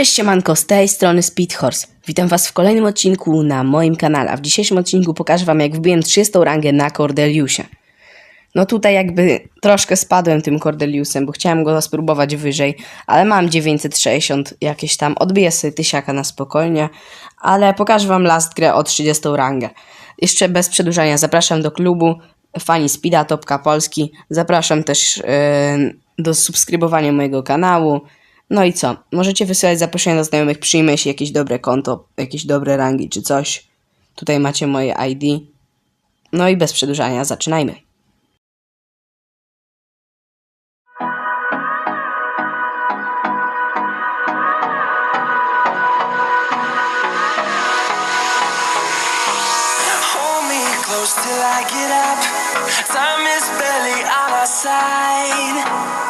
Cześć siemanko, z tej strony Speedhorse. Witam was w kolejnym odcinku na moim kanale. A w dzisiejszym odcinku pokażę wam jak wbiłem 30 rangę na Cordeliusie. No tutaj jakby troszkę spadłem tym Cordeliusem, bo chciałem go spróbować wyżej, ale mam 960 jakieś tam, odbiję sobie tysiaka na spokojnie, ale pokażę wam last grę o 30 rangę. Jeszcze bez przedłużania zapraszam do klubu fani Speeda Topka Polski, zapraszam też yy, do subskrybowania mojego kanału, no i co? Możecie wysyłać zaproszenia do znajomych, przyjmę się jakieś dobre konto, jakieś dobre rangi czy coś. Tutaj macie moje ID. No i bez przedłużania, zaczynajmy. Till I get up. Time is barely on our side.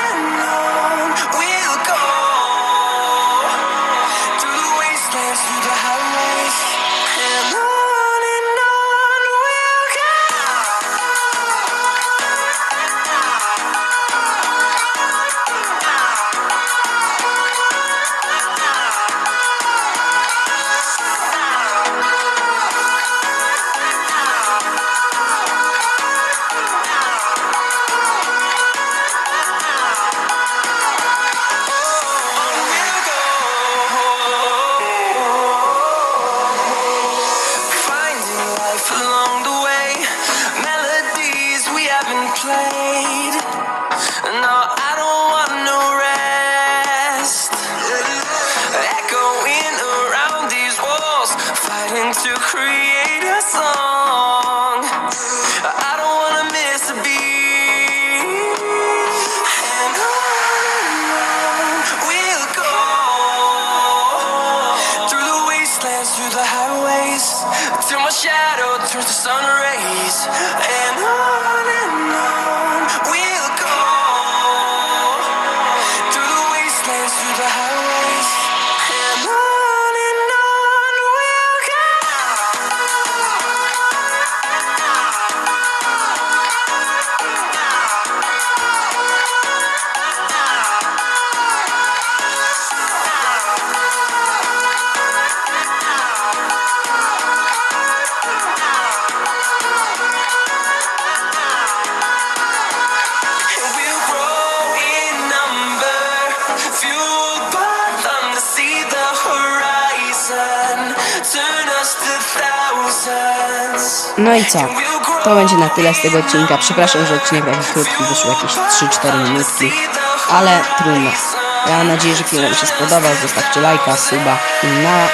played. No, I don't want no rest. Echoing around these walls, fighting to create a song. Highways, till my shadow turns to sun rays. And on and on No i co? To będzie na tyle z tego odcinka. Przepraszam, że odcinek taki krótki, wyszło jakieś 3-4 minutki, ale trudno. Ja mam nadzieję, że film Wam się spodobał. Zostawcie lajka, suba i na